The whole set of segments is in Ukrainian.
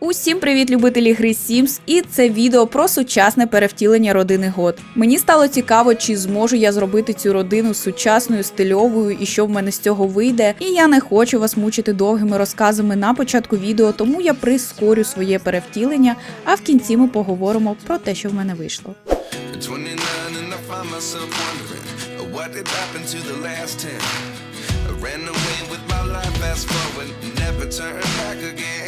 Усім привіт, любителі гри Sims, і це відео про сучасне перевтілення родини Год. Мені стало цікаво, чи зможу я зробити цю родину сучасною, стильовою і що в мене з цього вийде. І я не хочу вас мучити довгими розказами на початку відео, тому я прискорю своє перевтілення, а в кінці ми поговоримо про те, що в мене вийшло. 29 and I find myself wondering what did happen to the last 10. I ran away with my life, fast forward, never turn back again.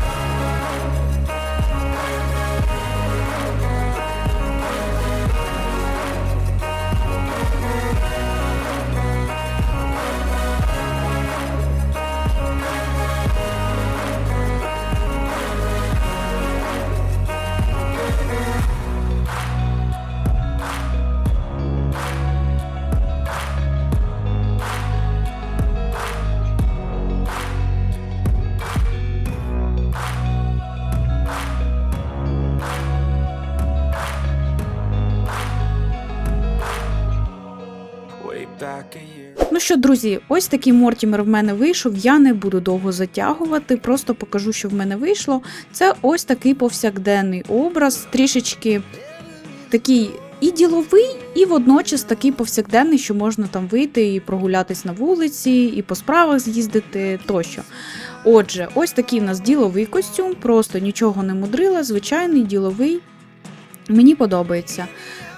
Що, друзі, ось такий Мортімер в мене вийшов. Я не буду довго затягувати, просто покажу, що в мене вийшло. Це ось такий повсякденний образ, трішечки такий і діловий, і водночас такий повсякденний, що можна там вийти і прогулятись на вулиці, і по справах з'їздити тощо. Отже, ось такий в нас діловий костюм, просто нічого не мудрила, звичайний діловий. Мені подобається.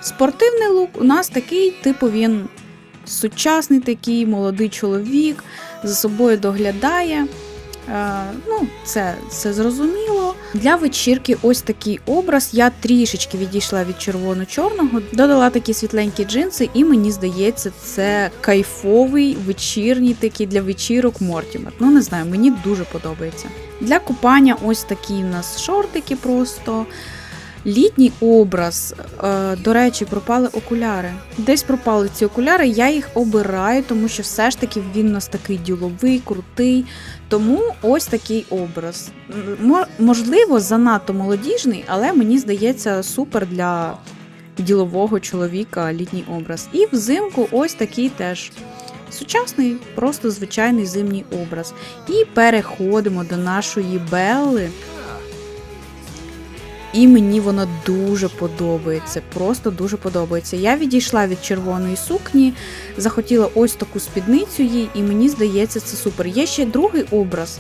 Спортивний лук у нас такий, типу, він сучасний такий молодий чоловік, за собою доглядає. Е, ну, це, це зрозуміло. Для вечірки ось такий образ. Я трішечки відійшла від червоно-чорного, додала такі світленькі джинси, і мені здається, це кайфовий вечірній такий для вечірок Мортімер. Ну, не знаю, мені дуже подобається. Для купання ось такі в нас шортики просто. Літній образ, е, до речі, пропали окуляри. Десь пропали ці окуляри, я їх обираю, тому що все ж таки він у нас такий діловий, крутий. Тому ось такий образ. Можливо, занадто молодіжний, але мені здається супер для ділового чоловіка літній образ. І взимку ось такий теж. Сучасний, просто звичайний зимній образ. І переходимо до нашої Белли. І мені воно дуже подобається. Просто дуже подобається. Я відійшла від червоної сукні, захотіла ось таку спідницю їй, і мені здається, це супер. Є ще другий образ.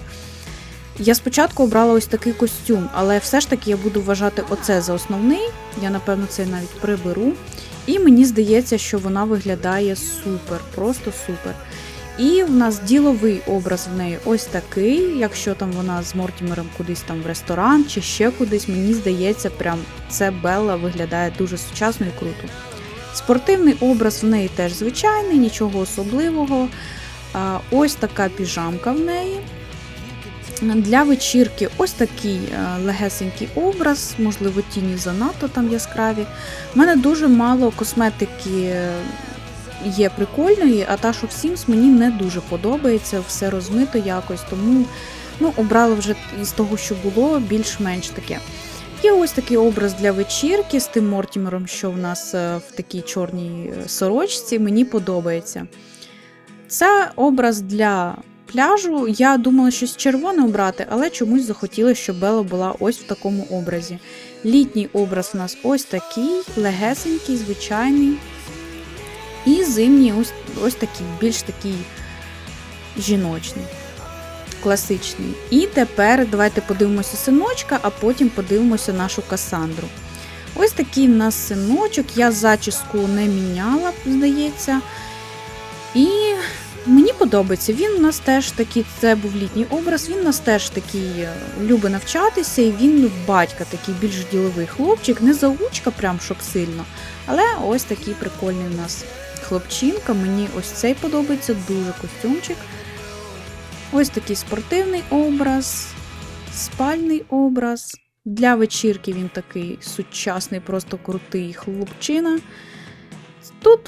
Я спочатку обрала ось такий костюм, але все ж таки я буду вважати оце за основний. Я, напевно, це навіть приберу. І мені здається, що вона виглядає супер, просто супер. І в нас діловий образ в неї ось такий. Якщо там вона з Мортімером кудись там в ресторан чи ще кудись, мені здається, прям це Белла виглядає дуже сучасно і круто. Спортивний образ в неї теж звичайний, нічого особливого. Ось така піжамка в неї. Для вечірки ось такий е, легесенький образ, можливо, тіні занадто там яскраві. У мене дуже мало косметики є прикольної, а та, що в Sims мені не дуже подобається, все розмито якось, тому ну, обрала вже із того, що було, більш-менш таке. Є ось такий образ для вечірки з тим Мортімером, що в нас е, в такій чорній е, сорочці, мені подобається. Це образ для пляжу. Я думала щось червоне обрати, але чомусь захотіла, щоб Бела була ось в такому образі. Літній образ у нас ось такий, легесенький, звичайний. І зимній ось, ось такий, більш такий жіночний, класичний. І тепер давайте подивимося синочка, а потім подивимося нашу Касандру. Ось такий в нас синочок. Я зачіску не міняла, здається. І мені подобається. Він у нас теж такий, це був літній образ, він у нас теж такий е, любить навчатися, і він батька, такий більш діловий хлопчик, не заучка, прям щоб сильно. Але ось такий прикольний у нас хлопчинка. Мені ось цей подобається, дуже костюмчик. Ось такий спортивний образ, спальний образ. Для вечірки він такий сучасний, просто крутий хлопчина. Тут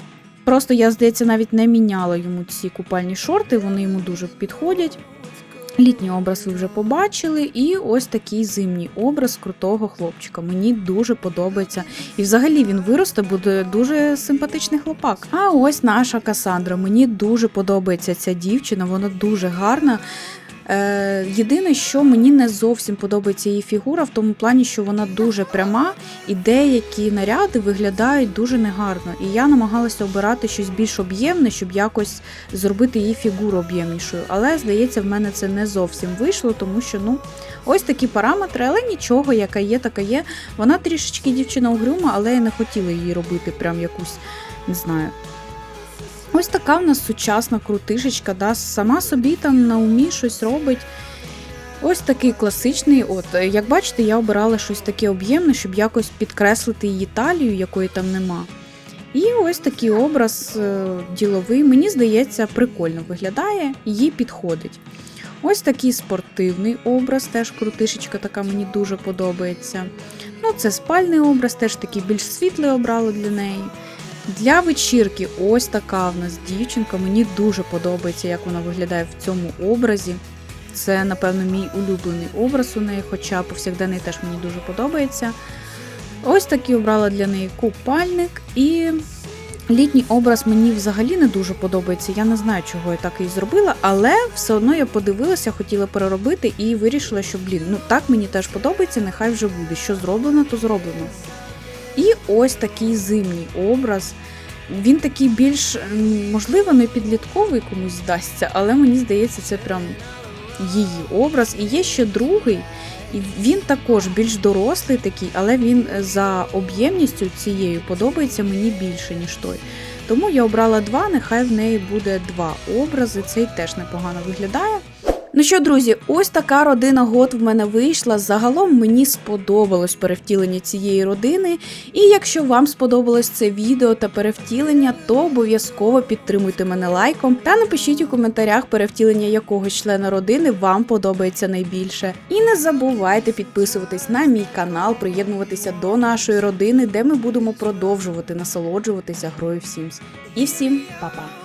просто я, здається, навіть не міняла йому ці купальні шорти, вони йому дуже підходять. Літній образ ви вже побачили, і ось такий зимній образ крутого хлопчика. Мені дуже подобається. І взагалі він виросте, буде дуже симпатичний хлопак. А ось наша Касандра. Мені дуже подобається ця дівчина, вона дуже гарна. Е, єдине, що мені не зовсім подобається її фігура, в тому плані, що вона дуже пряма, і деякі наряди виглядають дуже негарно. І я намагалася обирати щось більш об'ємне, щоб якось зробити її фігуру об'ємнішою. Але здається, в мене це не зовсім вийшло, тому що ну ось такі параметри, але нічого, яка є, така є. Вона трішечки дівчина угрюма, але я не хотіла її робити прям якусь, не знаю. Ось така в нас сучасна крутишечка, да, сама собі там на умі щось робить. Ось такий класичний. От, як бачите, я обирала щось таке об'ємне, щоб якось підкреслити її талію, якої там нема. І ось такий образ е, діловий, мені здається, прикольно виглядає, їй підходить. Ось такий спортивний образ, теж крутишечка така мені дуже подобається. Ну, це спальний образ, теж такий більш світлий обрала для неї. Для вечірки ось така в нас дівчинка. Мені дуже подобається, як вона виглядає в цьому образі. Це, напевно, мій улюблений образ у неї, хоча повсякденний теж мені дуже подобається. Ось такий обрала для неї купальник. І літній образ мені взагалі не дуже подобається. Я не знаю, чого я так і зробила, але все одно я подивилася, хотіла переробити і вирішила, що, блін, ну так мені теж подобається, нехай вже буде. Що зроблено, то зроблено. Ось такий зимній образ. Він такий більш, можливо, не підлітковий комусь здасться, але мені здається, це прям її образ. І є ще другий, і він також більш дорослий такий, але він за об'ємністю цією подобається мені більше, ніж той. Тому я обрала два, нехай в неї буде два образи. Цей теж непогано виглядає. Ну що, друзі, ось така родина год в мене вийшла. Загалом мені сподобалось перевтілення цієї родини. І якщо вам сподобалось це відео та перевтілення, то обов'язково підтримуйте мене лайком та напишіть у коментарях перевтілення якогось члена родини вам подобається найбільше. І не забувайте підписуватись на мій канал, приєднуватися до нашої родини, де ми будемо продовжувати насолоджуватися грою в Sims. І всім па-па!